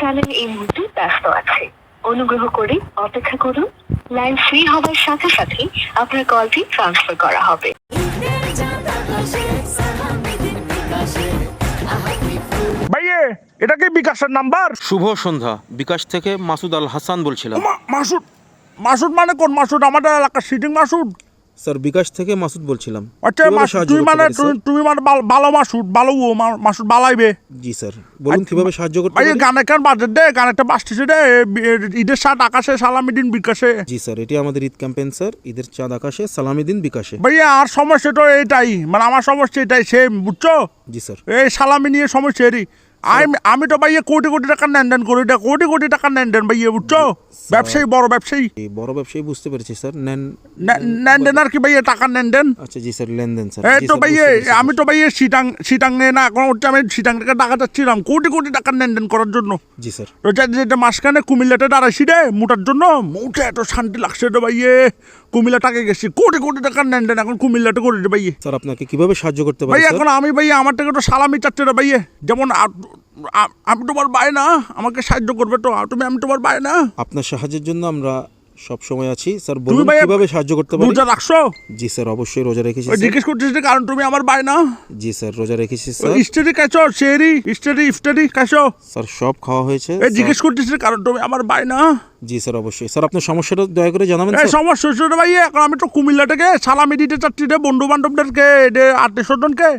Channel এই মুহূর্তে ব্যস্ত আছে। অনুগ্রহ করে অপেক্ষা করুন। লাইন ফ্রি হওয়ার সাথে সাথে আপনার কলটি ট্রান্সফার করা হবে। ভাইয়ে এটা কি বিকাশের নাম্বার? শুভ সন্ধ্যা। বিকাশ থেকে মাসুদ আল হাসান বলছিলাম। মা- মাসুদ মাসুদ মানে কোন মাসুদ? আমাদের এলাকার সিটিং মাসুদ? স্যার বিকাশ থেকে মাসুদ বলছিলাম। আচ্ছা সাহায্য তুমি মানে তুমি- মানে ভালো মাসুদ ভালো ও মাসুদ বালাইবে। জি স্যার। বলুন কীভাবে সাহায্য করতে পারি? গানে কেন বাজে দে? গানেটা বাজতেছে রে ঈদের সাত আকাশে সালামি দিন বিকাশে। জি স্যার এটি আমাদের ঈদ ক্যাম্পেইন স্যার। ঈদের চাঁদ আকাশে সালামি দিন বিকাশে। ভাইয়া আর সমস্যা তো এইটাই। মানে আমার সমস্যা এটাই সেম বুঝছ? জি স্যার। এই সালামি নিয়ে সমস্যা এরই। আমি আমি তো ভাইয়া কোটি কোটি টাকা লেনদেন করি এটা কোটি কোটি টাকা লেনদেন ভাইয়া বুঝছ? ব্যবসায়ী বড় ব্যবসায়ী। বড় ব্যবসায়ী বুঝতে পেরেছি স্যার। লেনদেন আর কি ভাইয়া টাকা লেনদেন? আচ্ছা জি স্যার লেনদেন স্যার। এই তো ভাইয়া আমি তো ভাইয়া সিটাং সিটাং না এখন হচ্ছে আমি সিটাং থেকে টাকা যাচ্ছিলাম কোটি কোটি টাকা লেনদেন করার জন্য। জি স্যার। যা- যেটা মাঝখানে কুমিল্লাতে দাঁড়াইছি রে মোটার জন্য মোটা এত শান্তি লাগছে রে ভাইয়ে। কুমিল্লা টাকা গেছি কোটি কোটি টাকার লেনদেন এখন কুমিল্লাতে করে রে ভাইয়ে। স্যার আপনাকে কীভাবে সাহায্য করতে পারি ভাই এখন আমি ভাই আমার থেকে তো সালামি চাচ্ছে রে ভাইয়ে। যেমন আমি তোমার ভাই না আমাকে সাহায্য করবে তো তুমি আমি তোমার ভাই না। আপনার সাহায্যের জন্য আমরা সব সময় আছি। স্যার বলুন কীভাবে সাহায্য করতে পারি? রোজা রাখছো? জি স্যার অবশ্যই রোজা রেখেছি। জিজ্ঞেস করছিস কারণ তুমি আমার ভাই না? জি স্যার রোজা রেখেছি স্যার। ইস্টারি খাইছো শেরি ইস্টারি ইফতারি খাইছো? স্যার সব খাওয়া হয়েছে এই। জিজ্ঞেস করছিস কারণ তুমি আমার ভাই না? জি স্যার অবশ্যই। স্যার আপনার সমস্যাটা দয়া করে জানাবেন এই সমস্যা রে ভাই এখন আমি তো কুমিল্লা থেকে সালামি দিতে চাচ্ছি রে বন্ধু বান্ধবদেরকে আত্মীয় স্বজনকে।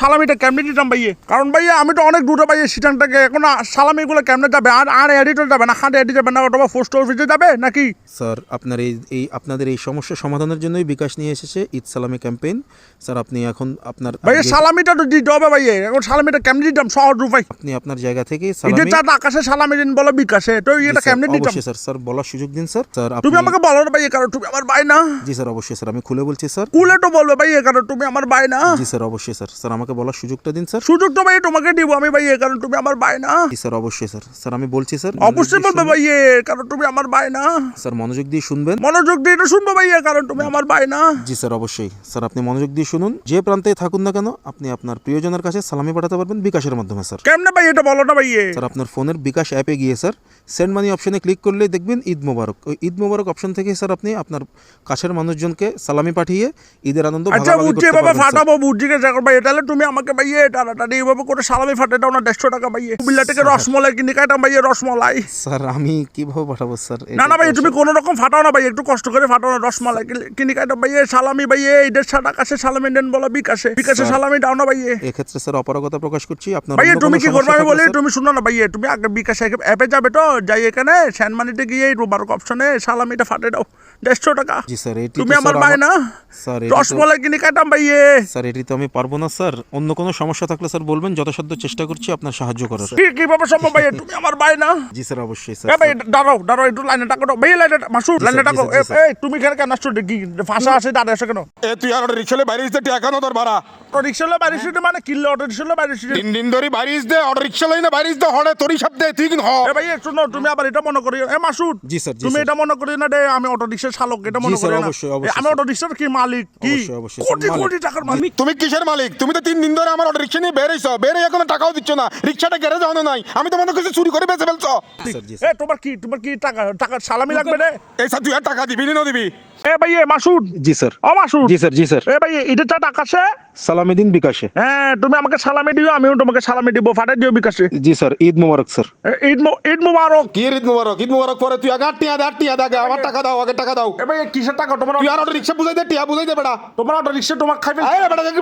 সালামিটা কেমনে দিতাম ভাইয়ে? কারণ ভাইয়া আমি তো অনেক দূরে ভাইয়ে সিটাং থেকে এখন সালামিগুলো কেমনে যাবে? আর আর এডিটর যাবে না? হাঁটে এডি যাবে না অথবা পোস্ট অফিসে যাবে নাকি? স্যার আপনার এই এই আপনাদের এই সমস্যা সমাধানের জন্যই বিকাশ নিয়ে এসেছে ঈদ সালামি ক্যাম্পেইন। স্যার আপনি এখন আপনার ভাইয়া সালামিটা তো দিতে হবে ভাইয়ে। এখন সালামিটা কেমনে দিতাম? সহজ উপায়। আপনি আপনার জায়গা থেকে ঈদের চাঁদ আকাশে সালামি দিন বলো বিকাশে তো এটা কেমনে দিতাম? অবশ্যই স্যার স্যার বলার সুযোগ দিন স্যার। স্যার তুমি আমাকে বলো না ভাইয়ে কারণ তুমি আমার ভাই না। জি স্যার অবশ্যই স্যার আমি খুলে বলছি স্যার। কুলে তো বলবে ভাইয়ে কারণ তুমি আমার ভাই না। জি স্যার অবশ্যই স্যার। স্যার আমাকে বলার সুযোগটা দিন স্যার। সুযোগটা ভাই তোমাকে দিব আমি ভাইয়ে কারণ তুমি আমার ভাই না। স্যার অবশ্যই স্যার। স্যার আমি বলছি স্যার অবশ্যই বলবে ভাইয়ে কারণ তুমি আমার ভাই না। স্যার মনোযোগ দিয়ে শুনবেন। মনোযোগ দিয়ে এটা শুনব ভাইয়া কারণ তুমি আমার ভাই না। জি স্যার অবশ্যই। স্যার আপনি মনোযোগ দিয়ে শুনুন। যে প্রান্তে থাকুন না কেন আপনি আপনার প্রিয়জনের কাছে সালামি পাঠাতে পারবেন বিকাশের মাধ্যমে স্যার। কেমনে ভাই এটা বলো না ভাইয়ে স্যার আপনার ফোনের বিকাশ অ্যাপে গিয়ে স্যার সেন্ড মানি অপশনে ক্লিক করলেই দেখবেন ঈদ মোবারক। ওই ঈদ মোবারক অপশন থেকে স্যার আপনি আপনার কাছের মানুষজনকে সালামি পাঠিয়ে ঈদের আনন্দ আচ্ছা ভাগাভাগি করতে পারবেন, স্যার। আচ্ছা বুঝছি বাবা ফাটাবো বুঝছি গেছে এখন ভাই তাহলে তুমি আমাকে ভাইয়ে টানাটানি এইভাবে করে সালামি ফাটে দাও না দেড়শো টাকা ভাইয়ে। কুমিল্লা থেকে রসমলাই কিনে খাইতাম ভাইয়ে রসমলাই। স্যার আমি কীভাবে পাঠাবো স্যার? না না ভাই তুমি কোনো রকম ফাটাও না ভাই একটু কষ্ট করে ফাটাও না রসমালাই কিনে- খাইতাম ভাইয়ে সালামি ভাইয়ে ঈদের সাত আকাশে সালামি দেন বলো বিকাশে। বিকাশে। সালামি দাও না ভাইয়ে। এক্ষেত্রে স্যার অপারগতা প্রকাশ করছি আপনার ভাইয়ে তুমি কি করবে? আমি বলি তুমি শুনো না ভাইয়ে তুমি আগে বিকাশ অ্যাপে যাবে তো যাই এখানে শ্যানমানিতে গিয়ে রোবারক অপশনে সালামিটা ফাটে দাও দেড়শো টাকা। জি স্যার তুমি আমার ভাই না? রসমলাই কিনে খাইতাম ভাইয়ে। স্যার এটি তো আমি পারব না স্যার। অন্য কোনো সমস্যা থাকলে স্যার বলবেন যথাসাধ্য চেষ্টা করছি আপনার সাহায্য করার। কি কীভাবে সম্ভব ভাইয়া তুমি আমার ভাই না? জি স্যার অবশ্যই এ স্যার ভাই দাঁড়াও দাঁড়াও একটু লাইনে টাকা দাও ভাই লাইনে মাসুদ জি লাইনে টাকা এই তুমি এখানে কেন আসছো? কি ফাঁসা আছে দাঁড়িয়ে আসো কেন? এ তুই আর রিক্সালে বাইরে দিতে টাকা নো তোর ভাড়া। অটো রিক্সালে বাইরে সিটে মানে কিনলে অটো রিক্সালে বাইরে সিটে তিন দিন ধরে বাইরে দে অটো রিক্সা লাইনে বাইরে দে হড়ে তোরই সব দে তুই কিন্তু হ। এ ভাই শোনো তুমি আবার এটা মনে করি এ মাসুদ জি স্যার, তুমি এটা মনে করি না রে আমি অটো রিক্সার চালক এটা মনে জি স্যার, করি না। অবশ্যই, অবশ্যই, আমি অটো রিক্সার কি মালিক? কি? অবশ্যই, অবশ্যই, কোটি কোটি টাকার মালিক। তুমি কিসের মালিক? তুমি তো তিন দিন ধরে আমার রিক্সা নিয়ে বেরোইছ বেরে এখনও টাকাও দিচ্ছ না। রিক্সাটা গ্যারেজ আনো নাই। আমি তো মনে করছি চুরি করে বেঁচে ফেলছ। এ তোমার কি তোমার কি টাকা টাকা সালামি লাগবে রে? এই স্যার তুই আর টাকা দিবি না দিবি? এ ভাই এ মাসুদ। জি স্যার। ও মাসুদ। জি স্যার জি স্যার। এ ভাই এটা টাকা আছে সালামি দিন বিকাশে। হ্যাঁ তুমি আমাকে সালামি দিও আমিও তোমাকে সালামি দিব ফাটাই দিও বিকাশে। জি স্যার ঈদ মোবারক স্যার। ঈদ মু- ঈদ মুবারক। কি ঈদ মুবারক? ঈদ মুবারক পরে তুই আগে আটটিয়া দে আটটিয়া দে আগে। আমার টাকা দাও আগে টাকা দাও। এ ভাই কিসের টাকা? তোমার তুই আর অটো রিক্সা বুঝাই দে টিয়া বুঝাই দে বেটা। তোমার অটো রিক্সা তোমার খাইবে আরে বেটা যা